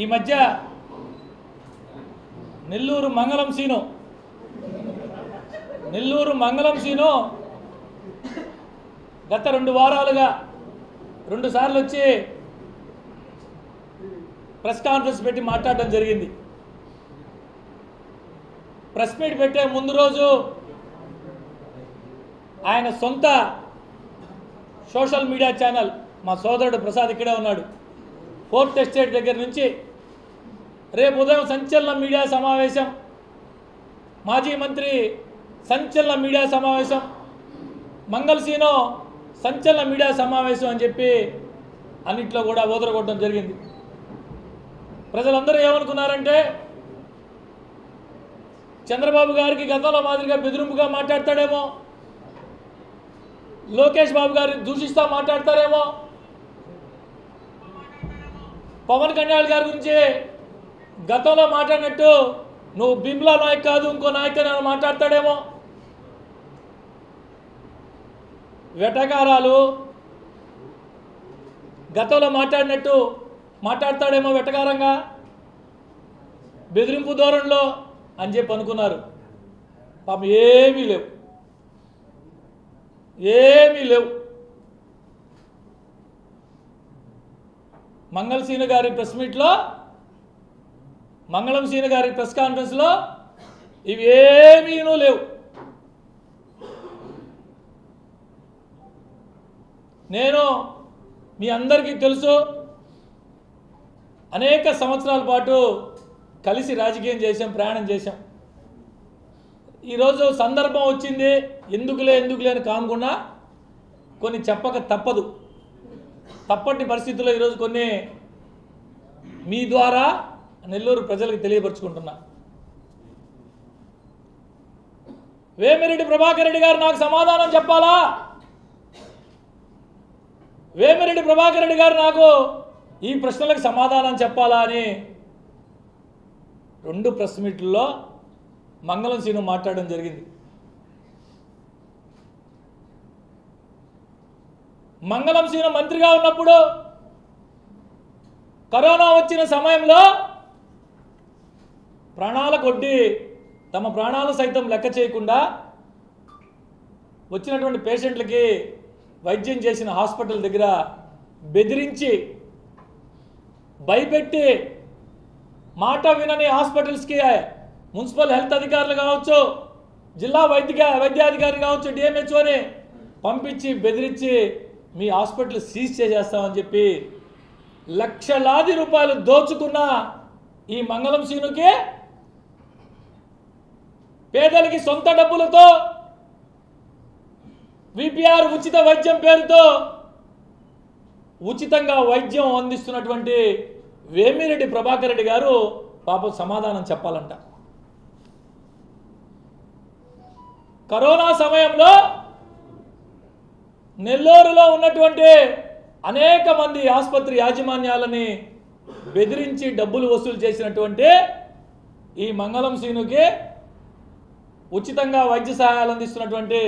ఈ మధ్య నెల్లూరు మంగళం సీను. నెల్లూరు మంగళం సీను గత రెండు వారాలుగా రెండు సార్లు వచ్చి ప్రెస్ కాన్ఫరెన్స్ పెట్టి మాట్లాడడం జరిగింది. ప్రెస్ మీట్ పెట్టే ముందు రోజు ఆయన సొంత సోషల్ మీడియా ఛానల్ మా సోదరుడు ప్రసాద్ ఇక్కడే ఉన్నాడు. ఫోర్త్ ఎస్టేట్ దగ్గర నుంచి రేపు ఉదయం సంచలన మీడియా సమావేశం. మాజీ మంత్రి సంచలన మీడియా సమావేశం. మంగళసీనో సంచలన మీడియా సమావేశం అని చెప్పి అన్నిట్లో కూడా ఓదరగొట్టడం జరిగింది. ప్రజలందరూ ఏమనుకున్నారంటే చంద్రబాబు గారికి గతంలో మాదిరిగా బెదిరింపుగా మాట్లాడతాడేమో లోకేష్ బాబు గారిని దూషిస్తా మాట్లాడతారేమో పవన్ కళ్యాణ్ గారి గురించి గతంలో మాట్లాడినట్టు నువ్వు బిమ్లా నాయక్ కాదు ఇంకో నాయక్ అని మాట్లాడతాడేమో. వెటకారాలు గతంలో మాట్లాడినట్టు మాట్లాడతాడేమో వెటకారంగా. బెదిరింపు ధోరణిలో అని చెప్పి అనుకున్నారు. పాపం ఏమీ లేవు. ఏమీ లేవు. మంగళసీన గారి ప్రెస్ మీట్లో మంగళం సీన గారి ప్రెస్ కాన్ఫరెన్స్లో ఇవేమీనూ లేవు. నేను మీ అందరికీ తెలుసు అనేక సంవత్సరాల పాటు కలిసి రాజకీయం చేసాం ప్రయాణం చేశాం. ఈరోజు సందర్భం వచ్చింది ఎందుకులే ఎందుకులే అని కాకుండా కొన్ని చెప్పక తప్పదు. తప్పటి పరిస్థితుల్లో ఈరోజు కొన్ని మీ ద్వారా నెల్లూరు ప్రజలకు తెలియపరుచుకుంటున్నా. వేమిరెడ్డి ప్రభాకర్ రెడ్డి గారు నాకు సమాధానం చెప్పాలా? వేమిరెడ్డి ప్రభాకర్ రెడ్డి గారు నాకు ఈ ప్రశ్నలకు సమాధానం చెప్పాలా అని రెండు ప్రెస్ మీట్లలో మంగళం సీను మాట్లాడడం జరిగింది. మంగళం సీను మంత్రిగా ఉన్నప్పుడు కరోనా వచ్చిన సమయంలో ప్రాణాల కొట్టి తమ ప్రాణాలు సైతం లెక్క చేయకుండా వచ్చినటువంటి పేషెంట్లకి వైద్యం చేసిన హాస్పిటల్ దగ్గర బెదిరించి భయపెట్టి మాట వినని హాస్పిటల్స్కి మున్సిపల్ హెల్త్ అధికారులు కావచ్చు జిల్లా వైద్య వైద్యాధికారి కావచ్చు డిఎంహెచ్ఓని పంపించి బెదిరించి మీ హాస్పిటల్ సీజ్ చేసేస్తామని చెప్పి లక్షలాది రూపాయలు దోచుకున్న ఈ మంగళం సీనుకి పేదలకి సొంత డబ్బులతో విపిఆర్ ఉచిత వైద్యం పేరుతో ఉచితంగా వైద్యం అందిస్తున్నటువంటి వేమిరెడ్డి ప్రభాకర్ రెడ్డి గారు పాపం సమాధానం చెప్పాలంట. కరోనా సమయంలో నెల్లూరులో ఉన్నటువంటి అనేక మంది ఆసుపత్రి యాజమాన్యాలని బెదిరించి డబ్బులు వసూలు చేసినటువంటి ఈ మంగళం సీనుకి ఉచితంగా వైద్య సహాయాలు అందిస్తున్నటువంటి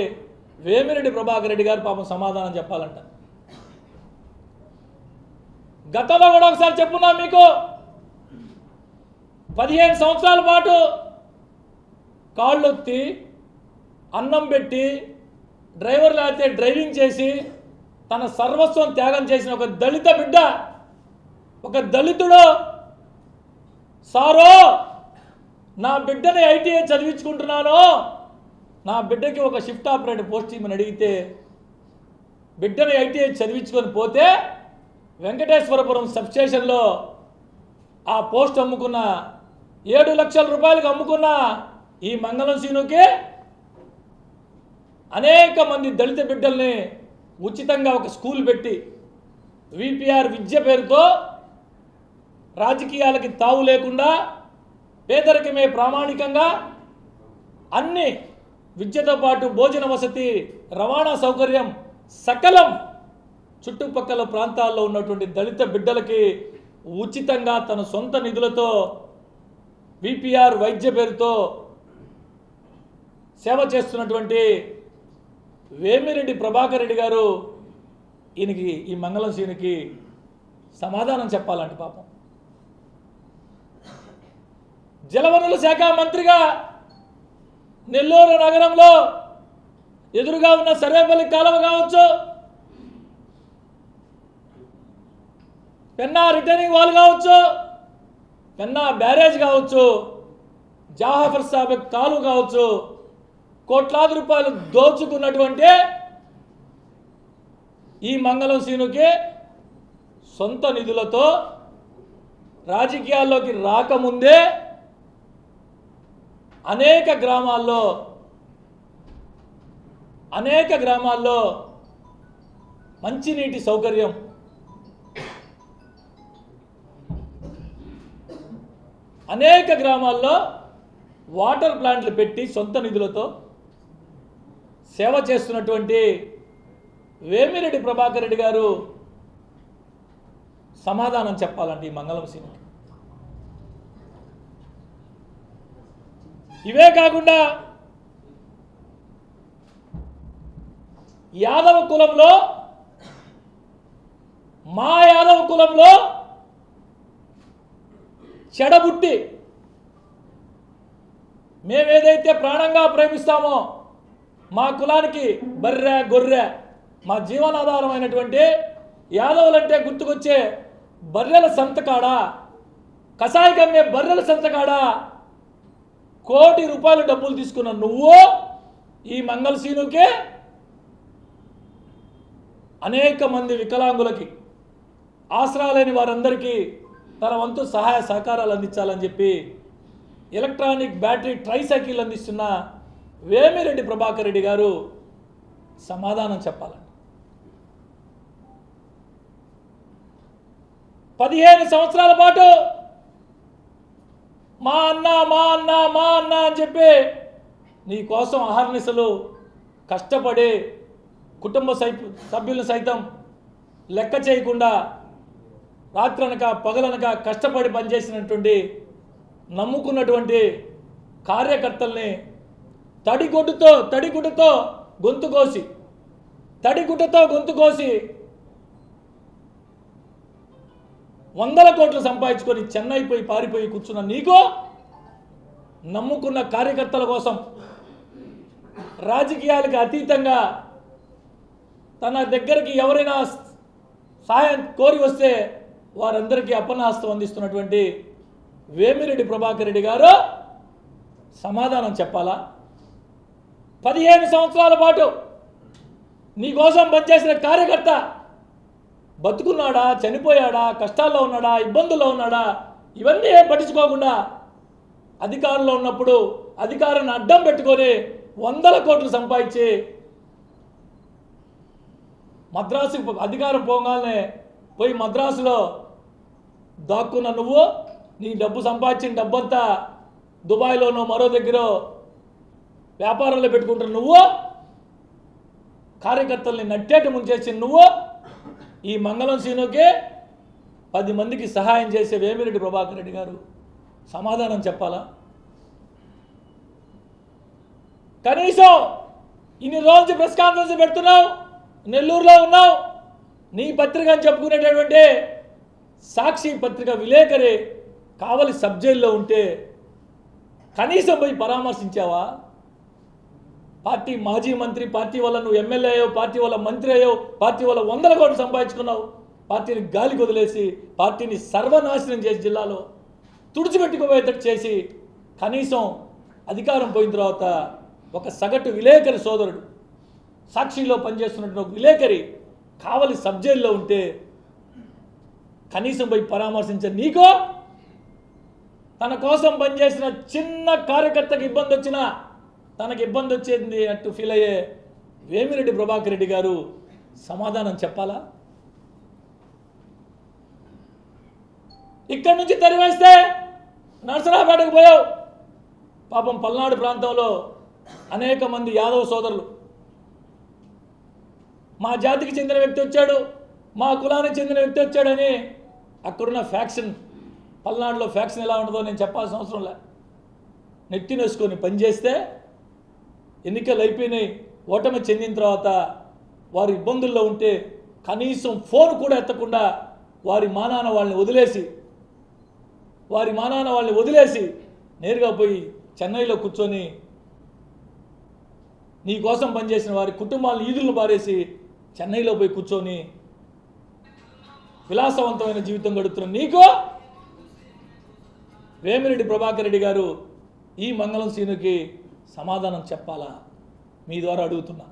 వేమిరెడ్డి ప్రభాకర్ రెడ్డి గారు పాపం సమాధానం చెప్పాలంట. గతంలో కూడా ఒకసారి చెప్పున్నా మీకు. పదిహేను సంవత్సరాల పాటు కాళ్ళొత్తి అన్నం పెట్టి డ్రైవర్ లేకపోతే డ్రైవింగ్ చేసి తన సర్వస్వం త్యాగం చేసిన ఒక దళిత బిడ్డ ఒక దళితుడు సారో! నా బిడ్డని ఐటీఐ చదివించుకుంటున్నాను. నా బిడ్డకి ఒక షిఫ్ట్ ఆపరేటర్ పోస్ట్ ఇమ్మని అడిగితే బిడ్డని ఐటీఐ చదివించుకొని పోతే వెంకటేశ్వరపురం సబ్స్టేషన్లో ఆ పోస్ట్ అమ్ముకున్న ఏడు లక్షల రూపాయలకు అమ్ముకున్న ఈ మంగళం సీనుకి అనేక మంది దళిత బిడ్డల్ని ఉచితంగా ఒక స్కూల్ పెట్టి విపిఆర్ విద్య పేరుతో రాజకీయాలకి తావు లేకుండా పేదరికమే ప్రామాణికంగా అన్ని విద్యతో పాటు భోజన వసతి రవాణా సౌకర్యం సకలం చుట్టుపక్కల ప్రాంతాల్లో ఉన్నటువంటి దళిత బిడ్డలకి ఉచితంగా తన సొంత నిధులతో విపిఆర్ వైద్య పేరుతో సేవ చేస్తున్నటువంటి వేమిరెడ్డి ప్రభాకర్ రెడ్డి గారు ఈయనకి ఈ మంగళం సీనికి సమాధానం చెప్పాలంటే పాపం. జలవనరుల శాఖ మంత్రిగా నెల్లూరు నగరంలో ఎదురుగా ఉన్న సర్వేపల్లి కాలువ కావచ్చు పెన్నా రిటర్నింగ్ వాల్ కావచ్చు పెన్నా బ్యారేజ్ కావచ్చు జాహఫర్ సాబెక్ కాలువ కావచ్చు కోట్లాది రూపాయలు దోచుకున్నటువంటి ఈ మంగళం సీనుకి సొంత నిధులతో రాజకీయాల్లోకి రాకముందే అనేక గ్రామాల్లో అనేక గ్రామాల్లో మంచినీటి సౌకర్యం అనేక గ్రామాల్లో వాటర్ ప్లాంట్లు పెట్టి సొంత నిధులతో సేవ చేస్తున్నటువంటి వేమిరెడ్డి ప్రభాకర్ రెడ్డి గారు సమాధానం చెప్పాలండి ఈ మంగళం సింగ్ ఇవే కాకుండా యాదవ కులంలో మా యాదవ కులంలో చెడబుట్టి మేమేదైతే ప్రాణంగా ప్రేమిస్తామో మా కులానికి బర్రె గొర్రె మా జీవనాధారమైనటువంటి యాదవులంటే గుర్తుకొచ్చే బర్రెల సంతకాడా? కషాయి కమ్మే బర్రెల సంతకాడా? కోటి రూపాయలు డబ్బులు తీసుకున్న నువ్వు ఈ మంగళసీనుకే అనేక మంది వికలాంగులకి ఆసరా లేని వారందరికీ తన వంతు సహాయ సహకారాలు అందించాలని చెప్పి ఎలక్ట్రానిక్ బ్యాటరీ ట్రైసైకిల్ అందిస్తున్న వేమిరెడ్డి ప్రభాకర్ రెడ్డి గారు సమాధానం చెప్పాలండి. పదిహేను సంవత్సరాల పాటు మా అన్న మా అన్న మా అన్న అని చెప్పి నీ కోసం అహర్నిశలు కష్టపడి కుటుంబ సై సభ్యులను సైతం లెక్క చేయకుండా రాత్రనక పగలనక కష్టపడి పనిచేసినటువంటి నమ్ముకున్నటువంటి కార్యకర్తల్ని తడిగుడ్డుతో తడిగుడ్డుతో గొంతు కోసి తడిగుడ్డతో గొంతు కోసి వందల కోట్లు సంపాదించుకొని చెన్నై పోయి పారిపోయి కూర్చున్న నీకు నమ్ముకున్న కార్యకర్తల కోసం రాజకీయాలకు అతీతంగా తన దగ్గరికి ఎవరైనా సహాయం కోరి వస్తే వారందరికీ అపనాస్తం అందిస్తున్నటువంటి వేమిరెడ్డి ప్రభాకర్ రెడ్డి గారు సమాధానం చెప్పాలా? పదిహేను సంవత్సరాల పాటు నీకోసం పనిచేసిన కార్యకర్త బతుకున్నాడా? చనిపోయాడా? కష్టాల్లో ఉన్నాడా? ఇబ్బందుల్లో ఉన్నాడా? ఇవన్నీ ఏం పట్టించుకోకుండా అధికారంలో ఉన్నప్పుడు అధికారాన్ని అడ్డం పెట్టుకొని వందల కోట్లు సంపాదించి మద్రాసు అధికారం పోగానే పోయి మద్రాసులో దాక్కున్న నువ్వు నీ డబ్బు సంపాదించిన డబ్బంతా దుబాయ్లోనో మరో దగ్గర వ్యాపారంలో పెట్టుకుంటున్న నువ్వు కార్యకర్తల్ని నట్టేట ముంచేసిన నువ్వు ఈ మంగళం సీనుకే పది మందికి సహాయం చేసే వేమిరెడ్డి ప్రభాకర్ రెడ్డి గారు సమాధానం చెప్పాలా? కనీసం ఇన్ని రోజు ప్రెస్ కాన్ఫరెన్స్ పెడుతున్నావు నెల్లూరులో ఉన్నావు నీ పత్రిక అని చెప్పుకునేటటువంటి సాక్షి పత్రిక విలేకరి కావలి సబ్ ఉంటే కనీసం పోయి పరామర్శించావా? పార్టీ మాజీ మంత్రి పార్టీ వల్ల నువ్వు ఎమ్మెల్యే అయ్యో పార్టీ వల్ల మంత్రి అయ్యో పార్టీ వల్ల వందల కోట్లు సంపాదించుకున్నావు. పార్టీని గాలికి వదిలేసి పార్టీని సర్వనాశనం చేసి జిల్లాలో తుడిచిపెట్టుకుపోయేటట్టు చేసి కనీసం అధికారం పోయిన తర్వాత ఒక సగటు విలేకరి సోదరుడు సాక్షిలో పనిచేస్తున్నట్టు ఒక విలేకరి కావలి సబ్ ఉంటే కనీసం పోయి పరామర్శించే నీకో తన కోసం పనిచేసిన చిన్న కార్యకర్తకి ఇబ్బంది వచ్చినా తనకు ఇబ్బంది వచ్చేది అట్టు ఫీల్ అయ్యే వేమిరెడ్డి ప్రభాకర్ రెడ్డి గారు సమాధానం చెప్పాలా? ఇక్కడి నుంచి తరివేస్తే నరసరాపేటకు పోయావు. పాపం పల్నాడు ప్రాంతంలో అనేక మంది యాదవ సోదరులు. మా జాతికి చెందిన వ్యక్తి వచ్చాడు మా కులానికి చెందిన వ్యక్తి వచ్చాడని అక్కడున్న ఫ్యాక్షన్ పల్నాడులో ఫ్యాక్షన్ ఎలా ఉంటుందో నేను చెప్పాల్సిన అవసరం లే. నెత్తినేసుకొని పనిచేస్తే ఎన్నికలు అయిపోయినాయి ఓటమి చెందిన తర్వాత వారు ఇబ్బందుల్లో ఉంటే కనీసం ఫోన్ కూడా ఎత్తకుండా వారి మానాన వాళ్ళని వదిలేసి వారి మానాన వాళ్ళని వదిలేసి నేరుగా పోయి చెన్నైలో కూర్చొని నీ కోసం పనిచేసిన వారి కుటుంబాలను ఈదులను పారేసి చెన్నైలో పోయి కూర్చొని విలాసవంతమైన జీవితం గడుపుతున్న నీకు వేమిరెడ్డి ప్రభాకర్ రెడ్డి గారు ఈ మంగళం సీనుకి సమాధానం చెప్పాలా? మీ ద్వారా అడుగుతున్నా.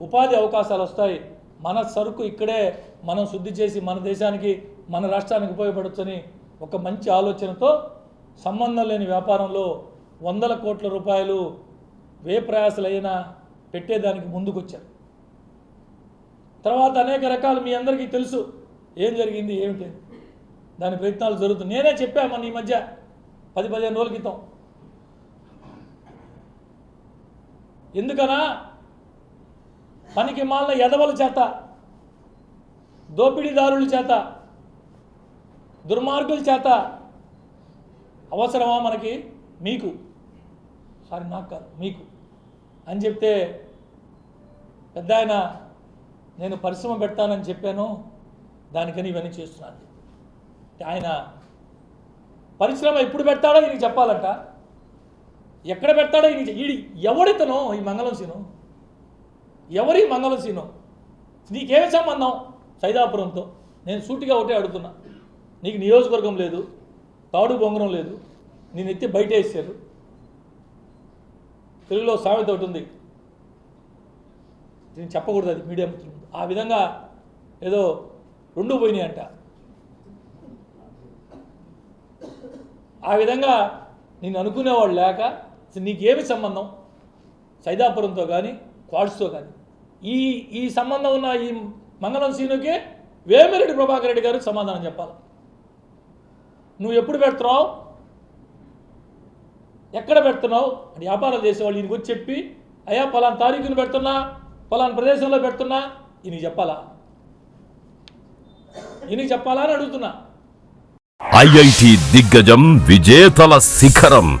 ఉపాధి అవకాశాలు వస్తాయి. మన సరుకు ఇక్కడే మనం శుద్ధి చేసి మన దేశానికి మన రాష్ట్రానికి ఉపయోగపడొచ్చని ఒక మంచి ఆలోచనతో సంబంధం లేని వ్యాపారంలో వందల కోట్ల రూపాయలు వే ప్రయాసలైనా పెట్టేదానికి ముందుకొచ్చారు. తర్వాత అనేక రకాలు మీ అందరికీ తెలుసు. ఏం జరిగింది ఏమిటి? దాని ప్రయత్నాలు జరుగుతున్నాయి. నేనే చెప్పా మన ఈ మధ్య పది పదిహేను రోజుల క్రితం. ఎందుకనా పనికి మాలిన ఎదవల చేత దోపిడీదారుల చేత దుర్మార్గుల చేత అవసరమా మనకి? మీకు. సారీ నాకు కాదు మీకు. అని చెప్తే పెద్ద ఆయన నేను పరిశ్రమ పెడతానని చెప్పాను దానికని ఇవన్నీ చేస్తున్నాను. ఆయన పరిశ్రమ ఎప్పుడు పెడతాడో ఈయనకి చెప్పాలంట. ఎక్కడ పెడతాడో ఈ ఈడి ఎవడితనో ఈ మంగళం సీను? ఎవరి మంగళం సీను? నీకేమి సంబంధం? సైదాపురంతో. నేను సూటిగా ఒకటే అడుగుతున్నా. నీకు నియోజకవర్గం లేదు తాడు బొంగరం లేదు నేను ఎత్తి బయట వేసారు తెలుగులో సామెత ఒకటి ఉంది. నేను చెప్పకూడదు అది మీడియా మిత్రులు ఆ విధంగా ఏదో రెండు పోయినాయి అంట ఆ విధంగా నేను అనుకునేవాడు లేక నీకేమి సంబంధం? సైదాపురంతో కానీ క్వాడ్స్తో కానీ ఈ ఈ సంబంధం ఉన్న ఈ మంగళం సీనుకి వేమిరెడ్డి ప్రభాకర్ రెడ్డి గారికి సమాధానం చెప్పాలి. నువ్వు ఎప్పుడు పెడుతున్నావు ఎక్కడ పెడుతున్నావు? అని వ్యాపారం చేసేవాళ్ళు ఈయనకి వచ్చి చెప్పి అయ్యా పలానా తారీఖును పెడుతున్నా పలానా ప్రదేశంలో పెడుతున్నా ఈయనకి చెప్పాలా? ఈయనకి చెప్పాలా అని అడుగుతున్నా. ఐఐటి దిగ్గజం విజేతల శిఖరం.